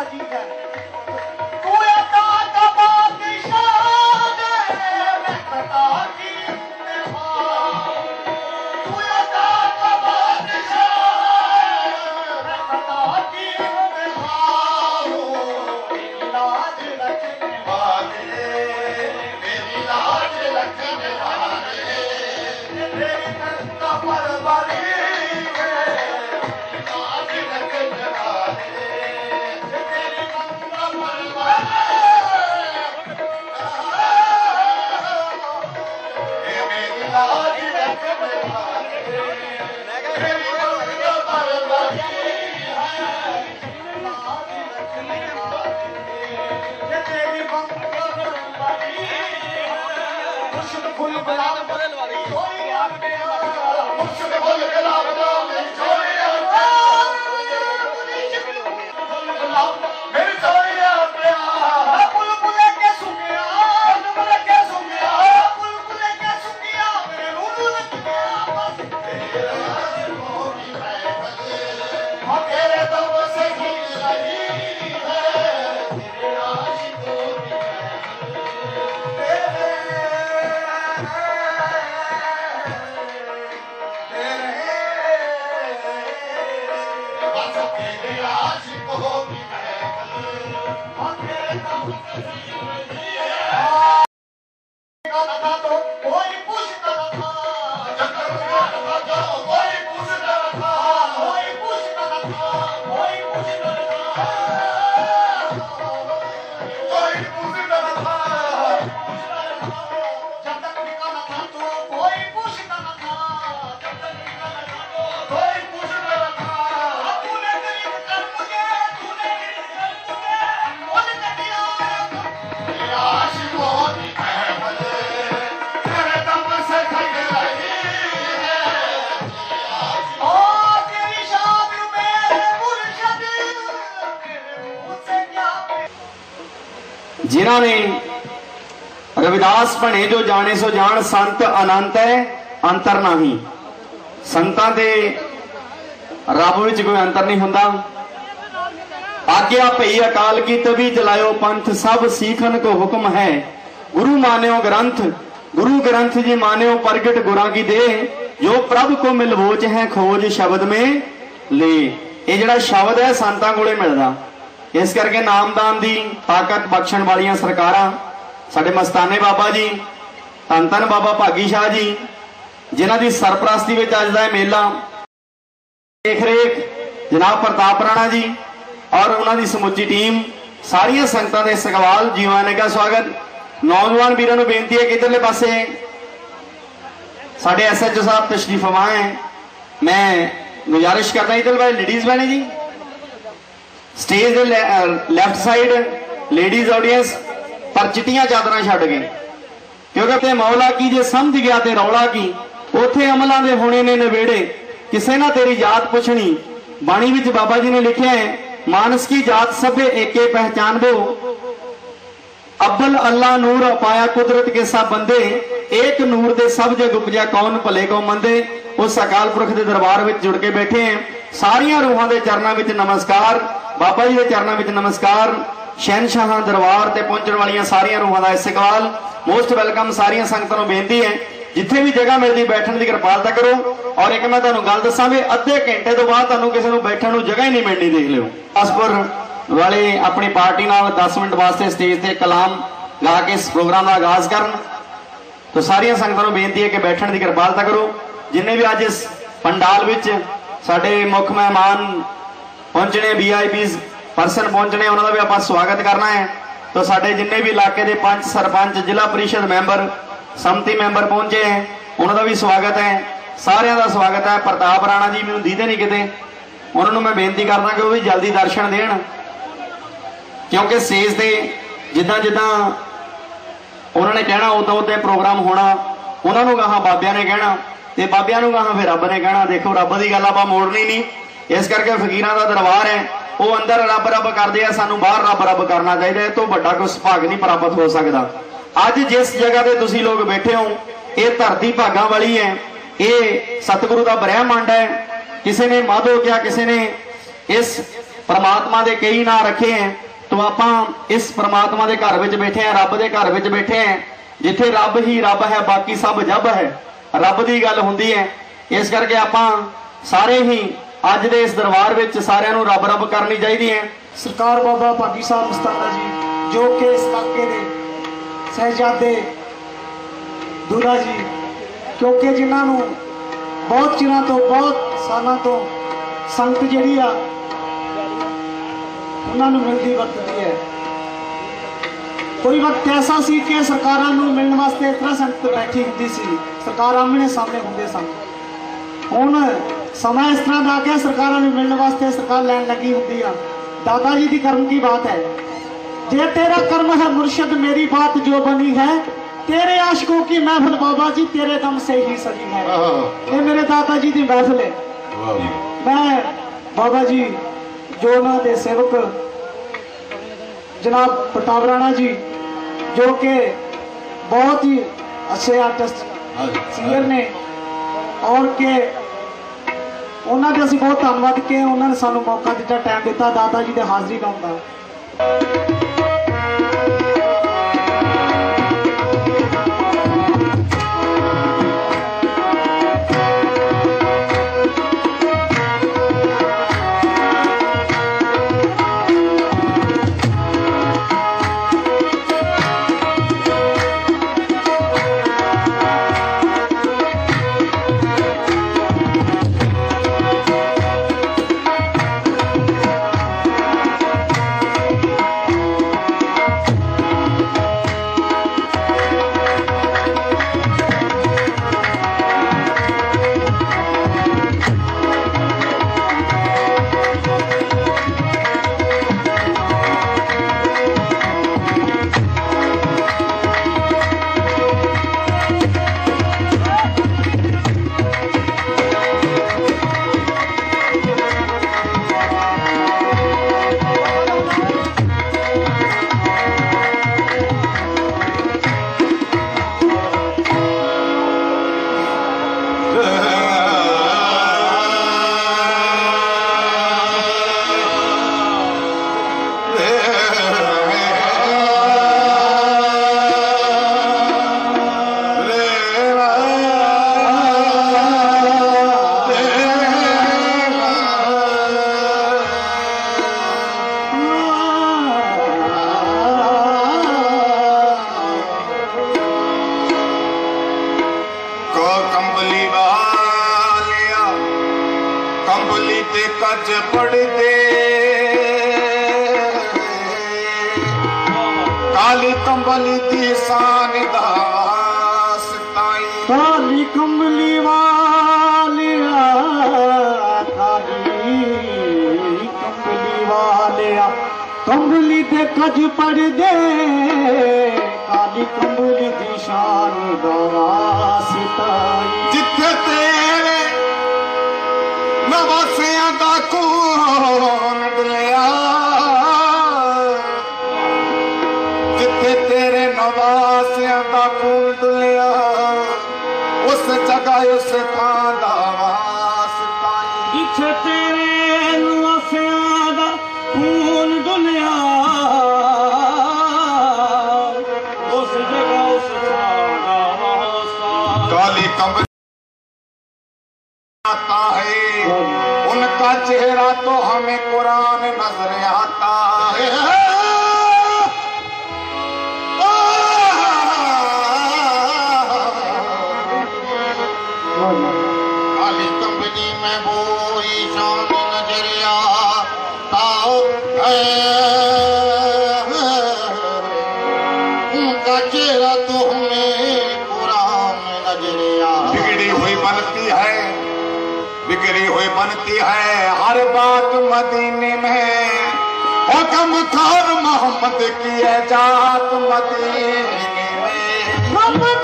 essa vida. تو کي دل آهي صبحي ਰਵਿਦਾਸ ਭਣੇ ਜੋ ਜਾਣੇ ਸੋ ਜਾਣ, ਸੰਤ ਅਨੰਤ ਹੈ, ਅੰਤਰ ਨਹੀਂ। ਸੰਤਾਂ ਦੇ ਰੱਬ ਵਿੱਚ ਕੋਈ ਅੰਤਰ ਨਹੀਂ ਹੁੰਦਾ। ਆਗਿਆ ਭਈ ਅਕਾਲ ਕੀ ਤਵੀ ਚਲਾਇਓ ਪੰਥ, ਸਭ ਸੀਖਨ ਕੋ ਹੁਕਮ ਹੈ। ਗੁਰੂ ਮਾਨਿਓ ਗ੍ਰੰਥ, ਗੁਰੂ ਗ੍ਰੰਥ ਜੀ ਮਾਨਿਓ ਪ੍ਰਗਟ ਗੁਰਾਂ ਕੀ ਦੇ। ਜੋ ਪ੍ਰਭ ਕੋ ਮਿਲਵੋਚ ਹੈ ਖੋਜ ਸ਼ਬਦ ਮੇ ਲੈ। ਇਹ ਜਿਹੜਾ ਸ਼ਬਦ ਹੈ ਸੰਤਾਂ ਕੋਲੇ ਮਿਲਦਾ। ਇਸ ਕਰਕੇ ਨਾਮਦਾਨ ਦੀ ਤਾਕਤ ਬਖਸ਼ਣ ਵਾਲੀਆਂ ਸਰਕਾਰਾਂ ਸਾਡੇ ਮਸਤਾਨੇ ਬਾਬਾ ਜੀ ਧੰਨ ਧੰਨ ਬਾਬਾ ਭਾਗੀ ਸ਼ਾਹ ਜੀ, ਜਿਨ੍ਹਾਂ ਦੀ ਸਰਪ੍ਰਸਤੀ ਵਿੱਚ ਅੱਜ ਦਾ ਇਹ ਮੇਲਾ। ਦੇਖ ਰੇਖ ਜਨਾਬ ਪ੍ਰਤਾਪ ਰਾਣਾ ਜੀ ਔਰ ਉਹਨਾਂ ਦੀ ਸਮੁੱਚੀ ਟੀਮ, ਸਾਰੀਆਂ ਸੰਗਤਾਂ ਦੇ ਸਗਵਾਲ, ਜੀਵਾਂ ਨੇ ਕਾ ਸਵਾਗਤ। ਨੌਜਵਾਨ ਵੀਰਾਂ ਨੂੰ ਬੇਨਤੀ ਹੈ ਕਿ ਇਧਰਲੇ ਪਾਸੇ ਸਾਡੇ ਐਸਐਚਓ ਸਾਹਿਬ ਤਸ਼ਰੀਫ ਫਰਮਾਏ ਹੈ। ਮੈਂ ਗੁਜ਼ਾਰਿਸ਼ ਕਰਦਾ ਇਧਰ ਵਾਲੇ ਲੇਡੀਜ਼ ਬਣੇ ਜੀ। ਸਟੇਜ ਦੇ ਲੈਫਟ ਸਾਈਡ ਲੇਡੀਜ਼ ਆਡੀਅנס ਪਰ ਚਿੱਟੀਆਂ ਚਾਦਰਾਂ ਛੱਡ ਗਏ। ਕਿਉਂਕਿ ਤੇ ਮੌਲਾ ਕੀ ਜੇ ਸਮਝ ਗਿਆ ਤੇ ਰੌਲਾ ਕੀ? ਉਥੇ ਅਮਲਾਂ ਦੇ ਹੋਣੇ ਨੇ ਨਵੇੜੇ ਕਿਸੇ ਨਾ ਤੇਰੀ ਯਾਦ ਪੁੱਛਣੀ। ਬਾਣੀ ਵਿੱਚ ਬਾਬਾ ਜੀ ਨੇ ਲਿਖਿਆ ਹੈ, ਮਾਨਸ ਕੀ ਜਾਤ ਸਭੇ ਏਕੇ ਪਹਿਚਾਨ ਅਬਲ ਅੱਲਾ ਨੂਰ ਅਪਾਇਆ ਕੁਦਰਤ ਕੇ ਸਭ ਬੰਦੇ। ਏਕ ਨੂਰ ਦੇ ਸਭ ਜਗ ਉਪਜਿਆ ਕੌਣ ਭਲੇ ਕੋ ਮੰਦੇ? ਉਸ ਅਕਾਲ ਪੁਰਖ ਦੇ ਦਰਬਾਰ ਵਿੱਚ ਜੁੜ ਕੇ ਬੈਠੇ ਆ ਸਾਰੀਆਂ ਰੂਹਾਂ ਦੇ ਚਰਨਾਂ ਵਿੱਚ ਨਮਸਕਾਰ। ਬਾਬਾ ਜੀ ਦੇ ਚਰਨਾਂ ਵਿੱਚ ਨਮਸਕਾਰ। ਸ਼ਹਿਨਸ਼ਾਹਾਂ ਦਰਬਾਰ ਤੇ ਪਹੁੰਚਣ ਵਾਲੀਆਂ ਸਾਰੀਆਂ ਰੂਹਾਂ ਦਾ ਇਸਤਕਬਾਲ ਮੋਸਟ ਵੈਲਕਮ ਸਾਰੀਆਂ ਸੰਗਤਾਂ ਨੂੰ ਬੇਨਤੀ ਹੈ, ਜਿੱਥੇ ਵੀ ਜਗ੍ਹਾ ਮਿਲਦੀ ਬੈਠਣ ਦੀ ਕਿਰਪਾਲਤਾ ਕਰੋ। ਔਰ ਇੱਕ ਮੈਂ ਤੁਹਾਨੂੰ ਗੱਲ ਦੱਸਾਂ ਵੀ ਅੱਧੇ ਘੰਟੇ ਤੋਂ ਬਾਅਦ ਤੁਹਾਨੂੰ ਕਿਸੇ ਨੂੰ ਬੈਠਣ ਨੂੰ ਜਗ੍ਹਾ ਹੀ ਨਹੀਂ ਮਿਲਣੀ, ਦੇਖ ਲਿਓ। ਅਸਪੁਰ ਵਾਲੇ ਆਪਣੀ ਪਾਰਟੀ ਨਾਲ 10 ਮਿੰਟ ਵਾਸਤੇ ਸਟੇਜ ਤੇ ਕਲਾਮ ਲਾ ਕੇ ਇਸ ਪ੍ਰੋਗਰਾਮ ਦਾ ਆਗਾਜ਼ ਕਰਨ। ਤੋ ਸਾਰੀਆਂ ਸੰਗਤਾਂ ਨੂੰ ਬੇਨਤੀ ਹੈ ਕਿ ਬੈਠਣ ਦੀ ਕਿਰਪਾਲਤਾ ਕਰੋ। ਜਿੰਨੇ ਵੀ ਅੱਜ ਇਸ ਪੰਡਾਲ ਵਿੱਚ ਸਾਡੇ ਮੁੱਖ ਮਹਿਮਾਨ ਪਹੁੰਚਣੇ ਵੀਆਈਪੀਜ਼ ਪਰਸਨ ਪਹੁੰਚਣੇ ਉਹਨਾਂ ਦਾ ਵੀ ਆਪਾਂ ਸਵਾਗਤ ਕਰਨਾ ਹੈ। ਤਾਂ ਸਾਡੇ ਜਿੰਨੇ ਵੀ ਇਲਾਕੇ ਦੇ ਪੰਚ ਸਰਪੰਚ, ਜ਼ਿਲ੍ਹਾ ਪਰਿਸ਼ਦ ਮੈਂਬਰ, ਸੰਮਤੀ ਮੈਂਬਰ ਪਹੁੰਚੇ ਹੈ, ਉਹਨਾਂ ਦਾ ਵੀ ਸਵਾਗਤ ਹੈ। ਸਾਰਿਆਂ ਦਾ ਸਵਾਗਤ ਹੈ। ਪ੍ਰਤਾਪ ਰਾਣਾ ਜੀ ਮੈਨੂੰ ਦੀਦੇ ਨਹੀਂ ਕਿਤੇ। ਉਹਨਾਂ ਨੂੰ ਮੈਂ ਬੇਨਤੀ ਕਰਦਾ ਕਿ ਉਹ ਵੀ ਜਲਦੀ ਦਰਸ਼ਨ ਦੇਣ। ਕਿਉਂਕਿ ਸੇਜ ਤੇ ਜਿੱਦਾਂ ਜਿੱਦਾਂ ਉਹਨਾਂ ਨੇ ਕਹਿਣਾ, ਉਦੋਂ ਉਦੋਂ ਪ੍ਰੋਗਰਾਮ ਹੋਣਾ। ਉਹਨਾਂ ਨੂੰ ਗਾਹਾਂ ਬਾਬਿਆਂ ਨੇ ਕਹਿਣਾ। ਤੇ ਬਾਬਿਆਂ ਨੂੰ ਗਾਹਾਂ ਫਿਰ ਰੱਬ ਨੇ ਕਹਿਣਾ, ਦੇਖੋ ਰੱਬ ਦੀ ਗੱਲ ਆਪਾਂ ਮੋੜਨੀ ਨਹੀਂ। ਇਸ ਕਰਕੇ ਫਕੀਰਾਂ ਦਾ ਦਰਬਾਰ ਹੈ। ਉਹ ਅੰਦਰ ਰੱਬ ਰੱਬ ਕਰਦੇ ਆ, ਸਾਨੂੰ ਬਾਹਰ ਰੱਬ ਰੱਬ ਕਰਨਾ ਚਾਹੀਦਾ, ਇਹ ਤੋਂ ਵੱਡਾ ਕੋਈ ਸੁਭਾਗ ਨਹੀਂ ਪ੍ਰਾਪਤ ਹੋ ਸਕਦਾ। ਅੱਜ ਜਿਸ ਜਗ੍ਹਾ ਤੇ ਤੁਸੀਂ ਲੋਕ ਬੈਠੇ ਹੋ, ਇਹ ਧਰਤੀ ਭਾਗਾਂ ਵਾਲੀ ਹੈ, ਇਹ ਸਤਿਗੁਰੂ ਦਾ ਬ੍ਰਹਿਮੰਡ ਹੈ। ਕਿਸੇ ਨੇ ਮਾਧੋ ਕਿਹਾ ਕਿਸੇ ਨੇ ਇਸ ਪਰਮਾਤਮਾ ਦੇ ਕਈ ਨਾਂ ਰੱਖੇ ਹੈ, ਤੋ ਆਪਾਂ ਇਸ ਪ੍ਰਮਾਤਮਾ ਦੇ ਘਰ ਵਿੱਚ ਬੈਠੇ ਆ ਰੱਬ ਦੇ ਘਰ ਵਿੱਚ ਬੈਠੇ ਆ ਜਿੱਥੇ ਰੱਬ ਹੀ ਰੱਬ ਹੈ, ਬਾਕੀ ਸਭ ਜੱਬ ਹੈ। ਰੱਬ ਦੀ ਗੱਲ ਹੁੰਦੀ ਹੈ, ਇਸ ਕਰਕੇ ਆਪਾਂ ਸਾਰੇ ਹੀ ਅੱਜ ਦੇ ਇਸ ਦਰਬਾਰ ਵਿੱਚ ਸਾਰਿਆਂ ਨੂੰ ਰੱਬ ਰੱਬ ਕਰਨੀ ਚਾਹੀਦੀ ਹੈ। ਸਰਕਾਰ ਬਾਬਾ ਭਾਗੀ ਸਾਹਿਬ ਮਸਤਾਨਾ ਜੀ, ਜੋ ਕਿ ਇਸ ਇਲਾਕੇ ਦੇ ਸਹਿਜਾਦੇ ਦੂਰਾ ਜੀ, ਕਿਉਂਕਿ ਜਿਨ੍ਹਾਂ ਨੂੰ ਬਹੁਤ ਚਿਰਾਂ ਤੋਂ, ਬਹੁਤ ਸਾਲਾਂ ਤੋਂ ਸੰਗਤ ਜਿਹੜੀ ਆ, ਉਹਨਾਂ ਨੂੰ ਮਿਲਦੀ ਵਰਤਦੀ ਹੈ। ਕੋਈ ਵਕਤ ਐਸਾ ਸੀ ਕਿ ਸਰਕਾਰਾਂ ਨੂੰ ਮਿਲਣ ਵਾਸਤੇ ਇਤਨਾ ਸੰਗਤ ਬੈਠੀ ਹੁੰਦੀ ਸੀ, ਸਰਕਾਰ ਆਮਣੇ ਸਾਹਮਣੇ ਹੁੰਦੇ ਸਨ। ਹੁਣ ਸਮਾਂ ਇਸ ਤਰ੍ਹਾਂ ਦਾ ਕਿ ਸਰਕਾਰਾਂ ਨੂੰ ਮਿਲਣ ਵਾਸਤੇ ਸਰਕਾਰ ਲੈਣ ਲੱਗੀ ਹੁੰਦੀ ਆ। ਦਾਦਾ ਜੀ ਦੀ ਕਰਮ ਕੀ ਬਾਤ ਹੈ? ਜੇ ਤੇਰਾ ਕਰਮ ਹੈ ਮੁਰਸ਼ਿਦ ਮੇਰੀ ਬਾਤ ਜੋ ਬਣੀ ਹੈ ਤੇਰੇ ਆਸ਼ਕੋ ਕੀ ਮਹਿਫਲ ਬਾਬਾ ਜੀ ਤੇਰੇ ਦਮ ਸੇ ਹੀ ਸਜੀ ਹੈ। ਇਹ ਮੇਰੇ ਦਾਦਾ ਜੀ ਦੀ ਮਹਿਫਲ ਹੈ। ਮੈਂ ਬਾਬਾ ਜੀ ਜੋ ਉਹਨਾਂ ਦੇ ਸੇਵਕ ਜਨਾਬ ਪ੍ਰਤਾਪ ਰਾਣਾ ਜੀ ਜੋ ਕਿ ਬਹੁਤ ਹੀ ਅੱਛੇ ਆਰਟਿਸਟ ਸਿੰਗਰ ਨੇ ਔਰ ਕੇ ਉਹਨਾਂ ਦੇ ਅਸੀਂ ਬਹੁਤ ਧੰਨਵਾਦ ਕਿ ਉਹਨਾਂ ਨੇ ਸਾਨੂੰ ਮੌਕਾ ਦਿੱਤਾ ਟਾਈਮ ਦਿੱਤਾ। ਦਾਦਾ ਜੀ ਦੇ ਹਾਜ਼ਰੀ ਲਾਉਣ ਦਾ ਤੇ ਕੱਜ ਪੜਦੇ। ਕਾਲੀ ਕੰਬਲੀ ਦੀ ਸਾਨ ਦਾ ਸਤਾਈ ਕਾਲੀ ਕੰਬਲੀ ਵਾਲਿਆ ਕਾਲੀ ਕੰਬਲੀ ਵਾਲਿਆ ਕੰਬਲੀ ਤੇ ਕੱਜ ਪੜਦੇ। ਕਾਲੀ ਕੰਬਲੀ ਦੀ ਸ਼ਾਨ ਦਾ ਵਾਸਤਾਈ ਜਿੱਥੇ ਤੇਰੇ ਨਵਾਸਿਆਂ दुनिया बनती है हर बात मदीने में हुक्म खार मोहम्मद की है जात मदीने में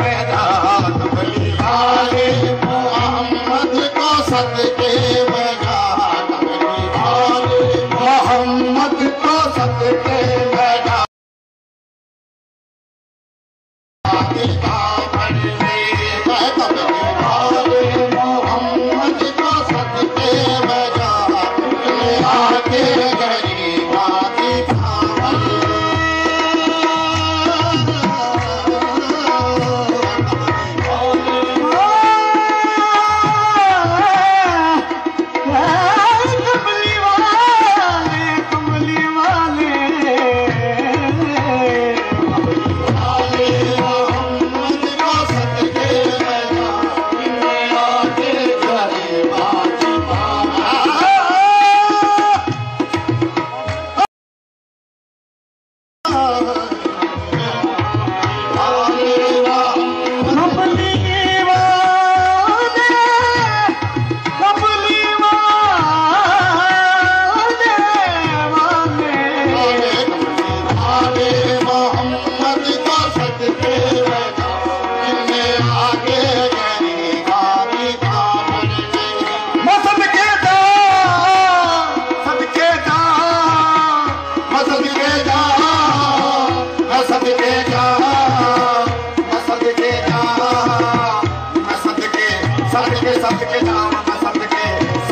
मेरा सदे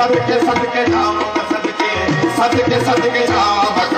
सदके सदके जाओ सदके सदके सदके जाओ